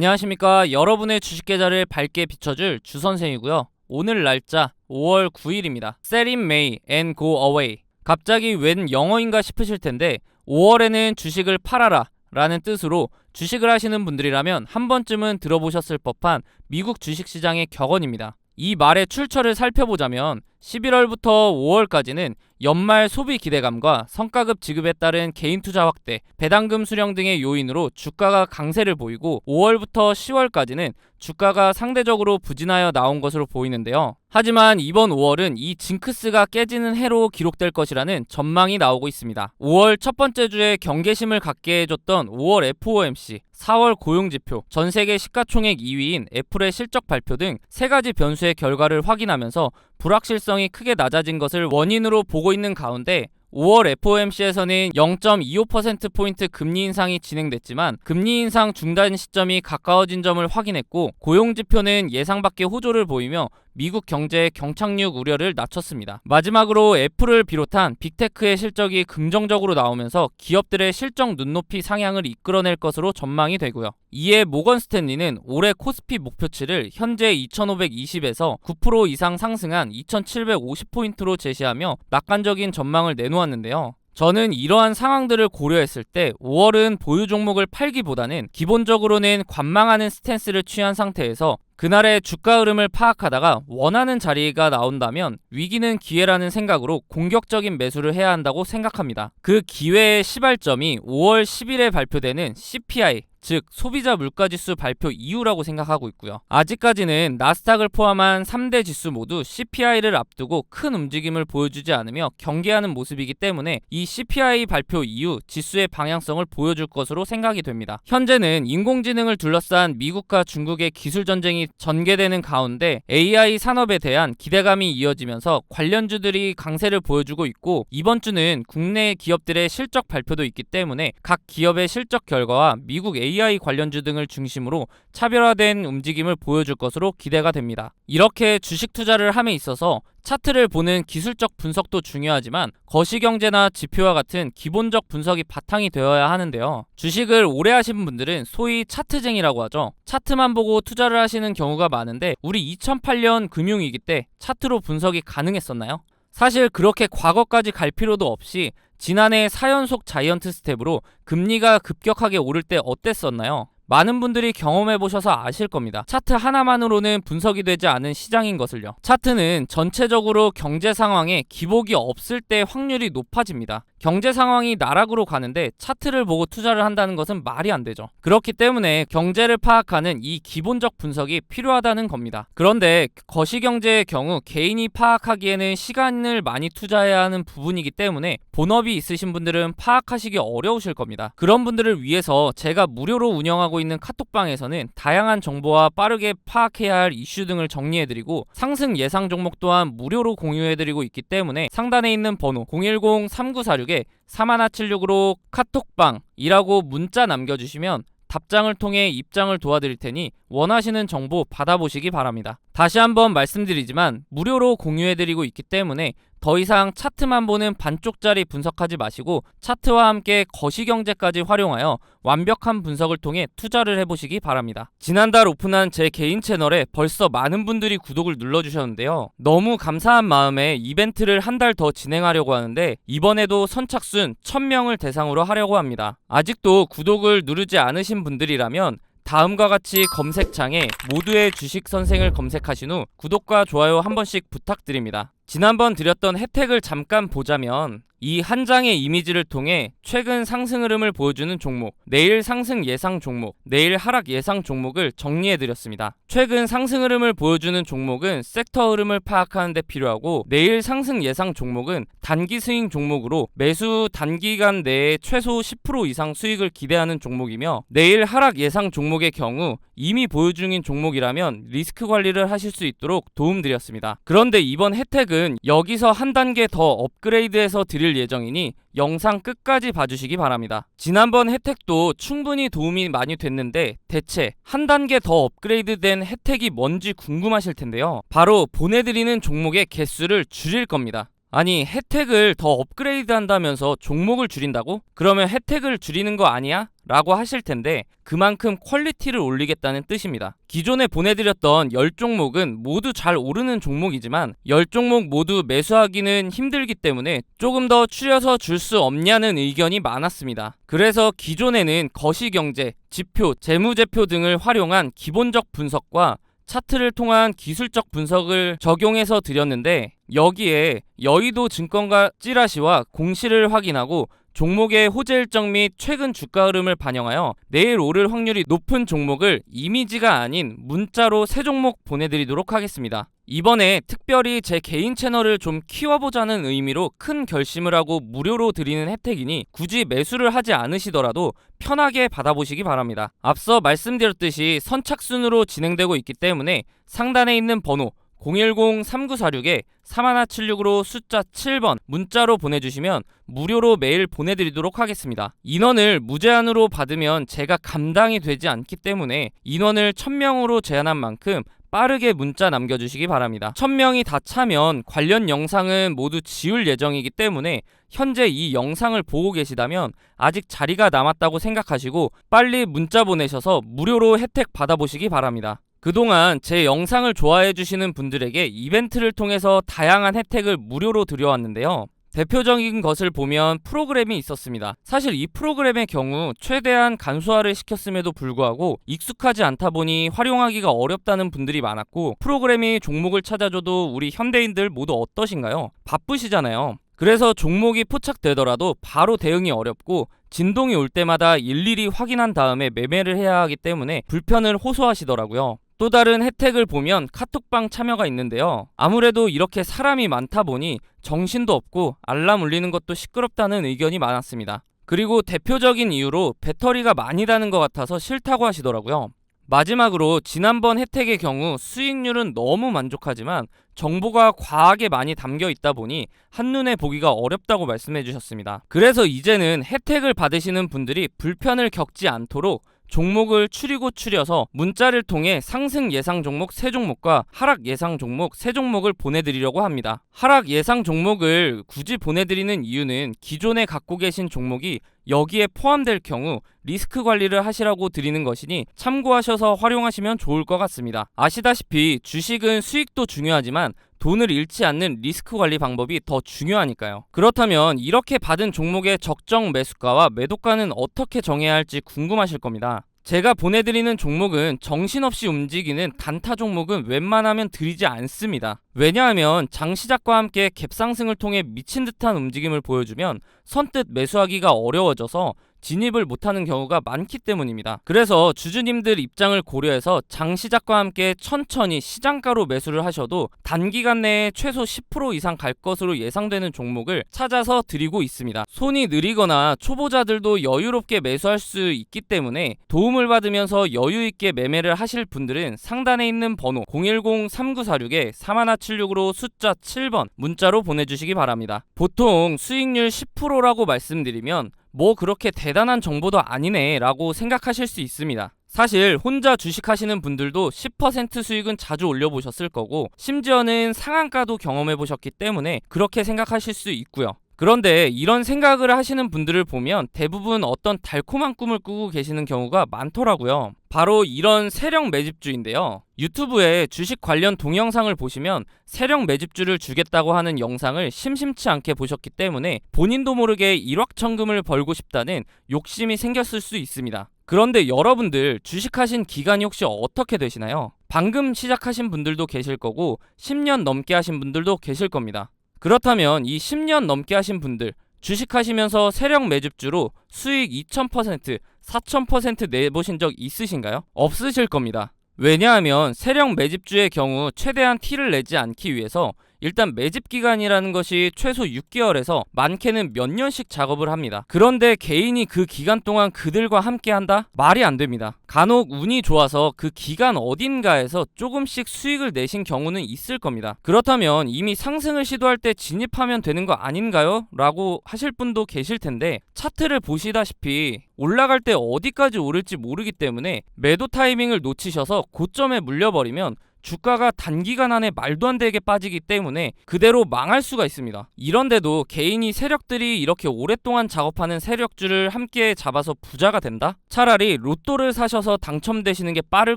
안녕하십니까. 여러분의 주식 계좌를 밝게 비춰줄 주선생이고요. 오늘 날짜 5월 9일입니다. Sell in May and go away. 갑자기 웬 영어인가 싶으실 텐데 5월에는 주식을 팔아라 라는 뜻으로 주식을 하시는 분들이라면 한 번쯤은 들어보셨을 법한 미국 주식시장의 격언입니다. 이 말의 출처를 살펴보자면 11월부터 5월까지는 연말 소비 기대감과 성과급 지급에 따른 개인 투자 확대, 배당금 수령 등의 요인으로 주가가 강세를 보이고 5월부터 10월까지는 주가가 상대적으로 부진하여 나온 것으로 보이는데요. 하지만 이번 5월은 이 징크스가 깨지는 해로 기록될 것이라는 전망이 나오고 있습니다. 5월 첫 번째 주에 경계심을 갖게 해줬던 5월 FOMC, 4월 고용지표, 전 세계 시가총액 2위인 애플의 실적 발표 등 세 가지 변수의 결과를 확인하면서 불확실성이 크게 낮아진 것을 원인으로 보고 있는 가운데 5월 FOMC에서는 0.25%포인트 금리 인상이 진행됐지만 금리 인상 중단 시점이 가까워진 점을 확인했고 고용 지표는 예상 밖의 호조를 보이며 미국 경제의 경착륙 우려를 낮췄습니다. 마지막으로 애플을 비롯한 빅테크의 실적이 긍정적으로 나오면서 기업들의 실적 눈높이 상향을 이끌어낼 것으로 전망이 되고요. 이에 모건 스탠리는 올해 코스피 목표치를 현재 2520에서 9% 이상 상승한 2750포인트로 제시하며 낙관적인 전망을 내놓았는데요. 저는 이러한 상황들을 고려했을 때 5월은 보유 종목을 팔기보다는 기본적으로는 관망하는 스탠스를 취한 상태에서 그날의 주가 흐름을 파악하다가 원하는 자리가 나온다면 위기는 기회라는 생각으로 공격적인 매수를 해야 한다고 생각합니다. 그 기회의 시발점이 5월 10일에 발표되는 CPI 즉 소비자 물가지수 발표 이후라고 생각하고 있고요. 아직까지는 나스닥을 포함한 3대 지수 모두 CPI를 앞두고 큰 움직임을 보여주지 않으며 경계하는 모습이기 때문에 이 CPI 발표 이후 지수의 방향성을 보여줄 것으로 생각이 됩니다. 현재는 인공지능을 둘러싼 미국과 중국의 기술 전쟁이 전개되는 가운데 AI 산업에 대한 기대감이 이어지면서 관련주들이 강세를 보여주고 있고 이번 주는 국내 기업들의 실적 발표도 있기 때문에 각 기업의 실적 결과와 미국 AI 관련주 등을 중심으로 차별화된 움직임을 보여줄 것으로 기대가 됩니다. 이렇게 주식 투자를 함에 있어서 차트를 보는 기술적 분석도 중요하지만 거시경제나 지표와 같은 기본적 분석이 바탕이 되어야 하는데요. 주식을 오래 하신 분들은 소위 차트쟁이라고 하죠. 차트만 보고 투자를 하시는 경우가 많은데 우리 2008년 금융위기 때 차트로 분석이 가능했었나요? 사실 그렇게 과거까지 갈 필요도 없이 지난해 4연속 자이언트 스텝으로 금리가 급격하게 오를 때 어땠었나요? 많은 분들이 경험해 보셔서 아실 겁니다. 차트 하나만으로는 분석이 되지 않은 시장인 것을요. 차트는 전체적으로 경제 상황에 기복이 없을 때 확률이 높아집니다. 경제 상황이 나락으로 가는데 차트를 보고 투자를 한다는 것은 말이 안 되죠. 그렇기 때문에 경제를 파악하는 이 기본적 분석이 필요하다는 겁니다. 그런데 거시경제의 경우 개인이 파악하기에는 시간을 많이 투자해야 하는 부분이기 때문에 본업이 있으신 분들은 파악하시기 어려우실 겁니다. 그런 분들을 위해서 제가 무료로 운영하고 있는 카톡방에서는 다양한 정보와 빠르게 파악해야 할 이슈 등을 정리해드리고 상승 예상 종목 또한 무료로 공유해드리고 있기 때문에 상단에 있는 번호 010-3946 쪽에 사마나76으로 카톡방이라고 문자 남겨주시면 답장을 통해 입장을 도와드릴 테니 원하시는 정보 받아보시기 바랍니다. 다시 한번 말씀드리지만 무료로 공유해드리고 있기 때문에 더 이상 차트만 보는 반쪽짜리 분석하지 마시고 차트와 함께 거시경제까지 활용하여 완벽한 분석을 통해 투자를 해보시기 바랍니다. 지난달 오픈한 제 개인 채널에 벌써 많은 분들이 구독을 눌러주셨는데요. 너무 감사한 마음에 이벤트를 한 달 더 진행하려고 하는데 이번에도 선착순 1000명을 대상으로 하려고 합니다. 아직도 구독을 누르지 않으신 분들이라면 다음과 같이 검색창에 모두의 주식 선생을 검색하신 후 구독과 좋아요 한 번씩 부탁드립니다. 지난번 드렸던 혜택을 잠깐 보자면 이 한 장의 이미지를 통해 최근 상승 흐름을 보여주는 종목, 내일 상승 예상 종목, 내일 하락 예상 종목을 정리해 드렸습니다. 최근 상승 흐름을 보여주는 종목은 섹터 흐름을 파악하는 데 필요하고 내일 상승 예상 종목은 단기 스윙 종목으로 매수 단기간 내에 최소 10% 이상 수익을 기대하는 종목이며 내일 하락 예상 종목의 경우 이미 보유 중인 종목이라면 리스크 관리를 하실 수 있도록 도움드렸습니다. 그런데 이번 혜택은 여기서 한 단계 더 업그레이드해서 드릴 예정이니 영상 끝까지 봐주시기 바랍니다. 지난번 혜택도 충분히 도움이 많이 됐는데 대체 한 단계 더 업그레이드 된 혜택이 뭔지 궁금하실 텐데요. 바로 보내드리는 종목의 개수를 줄일 겁니다. 아니 혜택을 더 업그레이드 한다면서 종목을 줄인다고? 그러면 혜택을 줄이는 거 아니야? 라고 하실 텐데 그만큼 퀄리티를 올리겠다는 뜻입니다. 기존에 보내드렸던 10종목은 모두 잘 오르는 종목이지만 10종목 모두 매수하기는 힘들기 때문에 조금 더 추려서 줄 수 없냐는 의견이 많았습니다. 그래서 기존에는 거시경제, 지표, 재무제표 등을 활용한 기본적 분석과 차트를 통한 기술적 분석을 적용해서 드렸는데 여기에 여의도 증권가 찌라시와 공시를 확인하고 종목의 호재 일정 및 최근 주가 흐름을 반영하여 내일 오를 확률이 높은 종목을 이미지가 아닌 문자로 세 종목 보내드리도록 하겠습니다. 이번에 특별히 제 개인 채널을 좀 키워보자는 의미로 큰 결심을 하고 무료로 드리는 혜택이니 굳이 매수를 하지 않으시더라도 편하게 받아보시기 바랍니다. 앞서 말씀드렸듯이 선착순으로 진행되고 있기 때문에 상단에 있는 번호 010-3946에 3176으로 숫자 7번 문자로 보내주시면 무료로 메일 보내드리도록 하겠습니다. 인원을 무제한으로 받으면 제가 감당이 되지 않기 때문에 인원을 1000명으로 제한한 만큼 빠르게 문자 남겨주시기 바랍니다. 1000명이 다 차면 관련 영상은 모두 지울 예정이기 때문에 현재 이 영상을 보고 계시다면 아직 자리가 남았다고 생각하시고 빨리 문자 보내셔서 무료로 혜택 받아보시기 바랍니다. 그동안 제 영상을 좋아해 주시는 분들에게 이벤트를 통해서 다양한 혜택을 무료로 드려왔는데요. 대표적인 것을 보면 프로그램이 있었습니다. 사실 이 프로그램의 경우 최대한 간소화를 시켰음에도 불구하고 익숙하지 않다 보니 활용하기가 어렵다는 분들이 많았고 프로그램이 종목을 찾아줘도 우리 현대인들 모두 어떠신가요? 바쁘시잖아요. 그래서 종목이 포착되더라도 바로 대응이 어렵고 진동이 올 때마다 일일이 확인한 다음에 매매를 해야 하기 때문에 불편을 호소하시더라고요. 또 다른 혜택을 보면 카톡방 참여가 있는데요. 아무래도 이렇게 사람이 많다 보니 정신도 없고 알람 울리는 것도 시끄럽다는 의견이 많았습니다. 그리고 대표적인 이유로 배터리가 많이 다는 것 같아서 싫다고 하시더라고요. 마지막으로 지난번 혜택의 경우 수익률은 너무 만족하지만 정보가 과하게 많이 담겨 있다 보니 한눈에 보기가 어렵다고 말씀해 주셨습니다. 그래서 이제는 혜택을 받으시는 분들이 불편을 겪지 않도록 종목을 추리고 추려서 문자를 통해 상승 예상 종목 3종목과 하락 예상 종목 3종목을 보내드리려고 합니다. 하락 예상 종목을 굳이 보내드리는 이유는 기존에 갖고 계신 종목이 여기에 포함될 경우 리스크 관리를 하시라고 드리는 것이니 참고하셔서 활용하시면 좋을 것 같습니다. 아시다시피 주식은 수익도 중요하지만 돈을 잃지 않는 리스크 관리 방법이 더 중요하니까요. 그렇다면 이렇게 받은 종목의 적정 매수가와 매도가는 어떻게 정해야 할지 궁금하실 겁니다. 제가 보내드리는 종목은 정신없이 움직이는 단타 종목은 웬만하면 드리지 않습니다. 왜냐하면 장 시작과 함께 갭상승을 통해 미친 듯한 움직임을 보여주면 선뜻 매수하기가 어려워져서 진입을 못하는 경우가 많기 때문입니다. 그래서 주주님들 입장을 고려해서 장 시작과 함께 천천히 시장가로 매수를 하셔도 단기간 내에 최소 10% 이상 갈 것으로 예상되는 종목을 찾아서 드리고 있습니다. 손이 느리거나 초보자들도 여유롭게 매수할 수 있기 때문에 도움을 받으면서 여유 있게 매매를 하실 분들은 상단에 있는 번호 010-3946에 3176으로 숫자 7번 문자로 보내주시기 바랍니다. 보통 수익률 10%라고 말씀드리면 뭐 그렇게 대단한 정보도 아니네 라고 생각하실 수 있습니다. 사실 혼자 주식하시는 분들도 10% 수익은 자주 올려보셨을 거고 심지어는 상한가도 경험해 보셨기 때문에 그렇게 생각하실 수 있고요. 그런데 이런 생각을 하시는 분들을 보면 대부분 어떤 달콤한 꿈을 꾸고 계시는 경우가 많더라고요. 바로 이런 세력 매집주인데요. 유튜브에 주식 관련 동영상을 보시면 세력 매집주를 주겠다고 하는 영상을 심심치 않게 보셨기 때문에 본인도 모르게 일확천금을 벌고 싶다는 욕심이 생겼을 수 있습니다. 그런데 여러분들 주식하신 기간이 혹시 어떻게 되시나요? 방금 시작하신 분들도 계실 거고 10년 넘게 하신 분들도 계실 겁니다. 그렇다면 이 10년 넘게 하신 분들 주식하시면서 세력 매집주로 수익 2000%, 4000% 내보신 적 있으신가요? 없으실 겁니다. 왜냐하면 세력 매집주의 경우 최대한 티를 내지 않기 위해서 일단 매집 기간이라는 것이 최소 6개월에서 많게는 몇 년씩 작업을 합니다. 그런데 개인이 그 기간 동안 그들과 함께 한다? 말이 안 됩니다. 간혹 운이 좋아서 그 기간 어딘가에서 조금씩 수익을 내신 경우는 있을 겁니다. 그렇다면 이미 상승을 시도할 때 진입하면 되는 거 아닌가요? 라고 하실 분도 계실 텐데 차트를 보시다시피 올라갈 때 어디까지 오를지 모르기 때문에 매도 타이밍을 놓치셔서 고점에 물려버리면 주가가 단기간 안에 말도 안 되게 빠지기 때문에 그대로 망할 수가 있습니다. 이런데도 개인이 세력들이 이렇게 오랫동안 작업하는 세력주를 함께 잡아서 부자가 된다? 차라리 로또를 사셔서 당첨되시는 게 빠를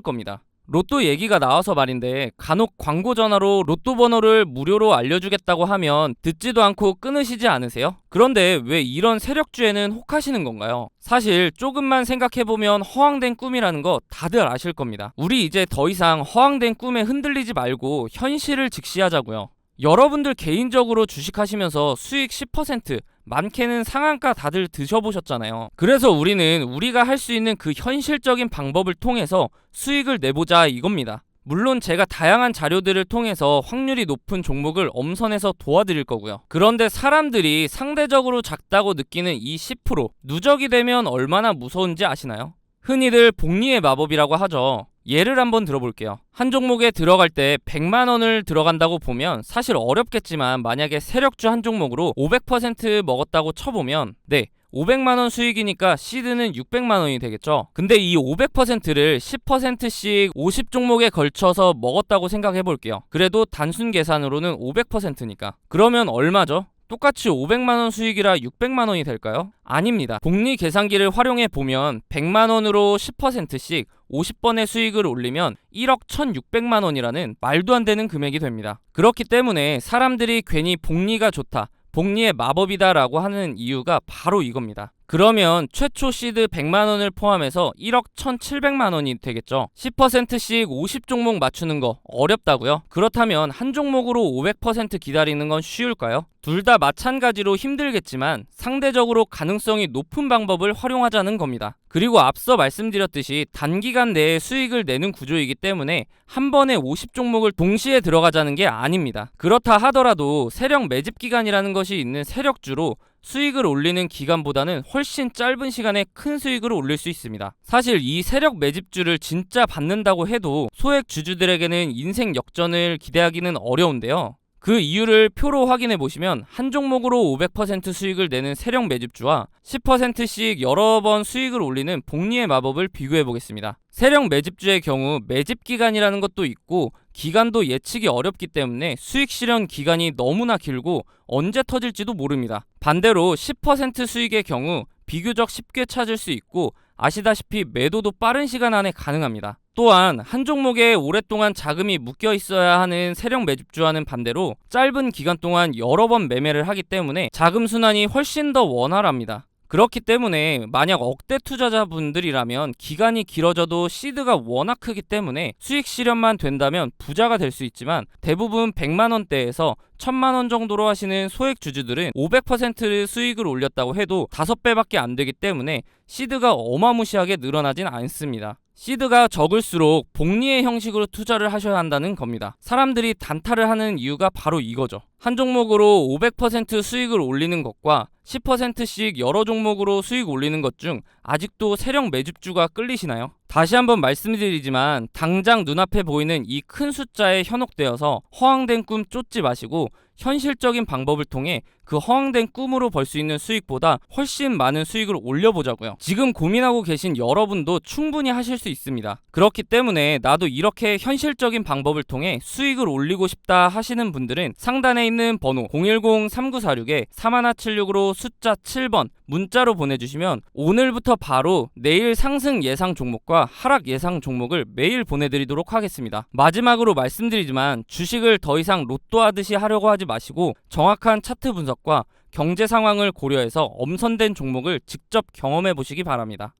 겁니다. 로또 얘기가 나와서 말인데 간혹 광고 전화로 로또 번호를 무료로 알려주겠다고 하면 듣지도 않고 끊으시지 않으세요? 그런데 왜 이런 세력주에는 혹하시는 건가요? 사실 조금만 생각해보면 허황된 꿈이라는 거 다들 아실 겁니다. 우리 이제 더 이상 허황된 꿈에 흔들리지 말고 현실을 직시하자고요. 여러분들 개인적으로 주식하시면서 수익 10% 많게는 상한가 다들 드셔보셨잖아요. 그래서 우리는 우리가 할 수 있는 그 현실적인 방법을 통해서 수익을 내보자 이겁니다. 물론 제가 다양한 자료들을 통해서 확률이 높은 종목을 엄선해서 도와드릴 거고요. 그런데 사람들이 상대적으로 작다고 느끼는 이 10% 누적이 되면 얼마나 무서운지 아시나요? 흔히들 복리의 마법이라고 하죠. 예를 한번 들어볼게요. 한 종목에 들어갈 때 100만 원을 들어간다고 보면 사실 어렵겠지만 만약에 세력주 한 종목으로 500% 먹었다고 쳐보면 네. 500만 원 수익이니까 시드는 600만 원이 되겠죠. 근데 이 500%를 10%씩 50종목에 걸쳐서 먹었다고 생각해 볼게요. 그래도 단순 계산으로는 500%니까. 그러면 얼마죠? 똑같이 500만 원 수익이라 600만 원이 될까요? 아닙니다. 복리 계산기를 활용해 보면 100만 원으로 10%씩 50번의 수익을 올리면 1억 1,600만 원이라는 말도 안 되는 금액이 됩니다. 그렇기 때문에 사람들이 괜히 복리가 좋다. 복리의 마법이다라고 하는 이유가 바로 이겁니다. 그러면 최초 시드 100만 원을 포함해서 1억 1,700만 원이 되겠죠. 10%씩 50종목 맞추는 거 어렵다고요? 그렇다면 한 종목으로 500% 기다리는 건 쉬울까요? 둘 다 마찬가지로 힘들겠지만 상대적으로 가능성이 높은 방법을 활용하자는 겁니다. 그리고 앞서 말씀드렸듯이 단기간 내에 수익을 내는 구조이기 때문에 한 번에 50종목을 동시에 들어가자는 게 아닙니다. 그렇다 하더라도 세력 매집 기간이라는 것이 있는 세력주로 수익을 올리는 기간보다는 훨씬 짧은 시간에 큰 수익을 올릴 수 있습니다. 사실 이 세력 매집주를 진짜 받는다고 해도 소액 주주들에게는 인생 역전을 기대하기는 어려운데요. 그 이유를 표로 확인해 보시면 한 종목으로 500% 수익을 내는 세력 매집주와 10%씩 여러 번 수익을 올리는 복리의 마법을 비교해 보겠습니다. 세력 매집주의 경우 매집 기간이라는 것도 있고 기간도 예측이 어렵기 때문에 수익 실현 기간이 너무나 길고 언제 터질지도 모릅니다. 반대로 10% 수익의 경우 비교적 쉽게 찾을 수 있고 아시다시피 매도도 빠른 시간 안에 가능합니다. 또한 한 종목에 오랫동안 자금이 묶여 있어야 하는 세력 매집주와는 반대로 짧은 기간 동안 여러 번 매매를 하기 때문에 자금 순환이 훨씬 더 원활합니다. 그렇기 때문에 만약 억대 투자자분들이라면 기간이 길어져도 시드가 워낙 크기 때문에 수익 실현만 된다면 부자가 될 수 있지만 대부분 100만 원대에서 1000만 원 정도로 하시는 소액 주주들은 500% 수익을 올렸다고 해도 5배밖에 안 되기 때문에 시드가 어마무시하게 늘어나진 않습니다. 시드가 적을수록 복리의 형식으로 투자를 하셔야 한다는 겁니다. 사람들이 단타를 하는 이유가 바로 이거죠. 한 종목으로 500% 수익을 올리는 것과 10%씩 여러 종목으로 수익 올리는 것 중 아직도 세력 매집주가 끌리시나요? 다시 한번 말씀드리지만 당장 눈앞에 보이는 이 큰 숫자에 현혹되어서 허황된 꿈 쫓지 마시고 현실적인 방법을 통해 그 허황된 꿈으로 벌 수 있는 수익보다 훨씬 많은 수익을 올려보자고요. 지금 고민하고 계신 여러분도 충분히 하실 수 있습니다. 그렇기 때문에 나도 이렇게 현실적인 방법을 통해 수익을 올리고 싶다 하시는 분들은 상단에 있는 번호 010-3946에 3176으로 숫자 7번 문자로 보내주시면 오늘부터 바로 내일 상승 예상 종목과 하락 예상 종목을 매일 보내드리도록 하겠습니다. 마지막으로 말씀드리지만 주식을 더 이상 로또 하듯이 하려고 하지 마시고 정확한 차트 분석과 경제 상황을 고려해서 엄선된 종목을 직접 경험해 보시기 바랍니다.